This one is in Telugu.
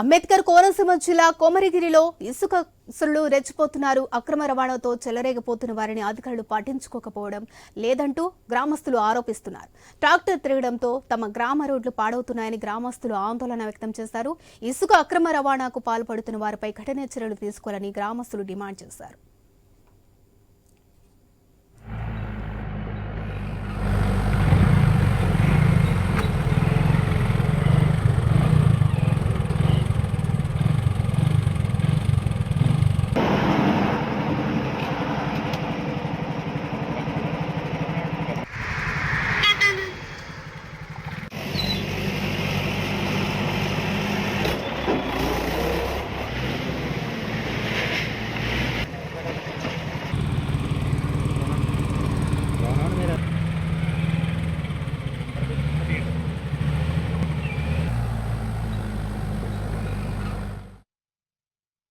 అంబేద్కర్ కోనసీమ జిల్లా కోమరిగిరిలో ఇసుక సులు రెచ్చిపోతున్నారు. అక్రమ రవాణాతో చెలరేగిపోతున్న వారిని అధికారులు పట్టించుకోకపోవడం లేదంటూ గ్రామస్తులు ఆరోపిస్తున్నారు. ట్రాక్టర్ తిరగడంతో తమ గ్రామ రోడ్లు పాడవుతున్నాయని గ్రామస్తులు ఆందోళన వ్యక్తం చేశారు. ఇసుక అక్రమ రవాణాకు పాల్పడుతున్న వారిపై కఠిన చర్యలు తీసుకోవాలని గ్రామస్తులు డిమాండ్ చేశారు.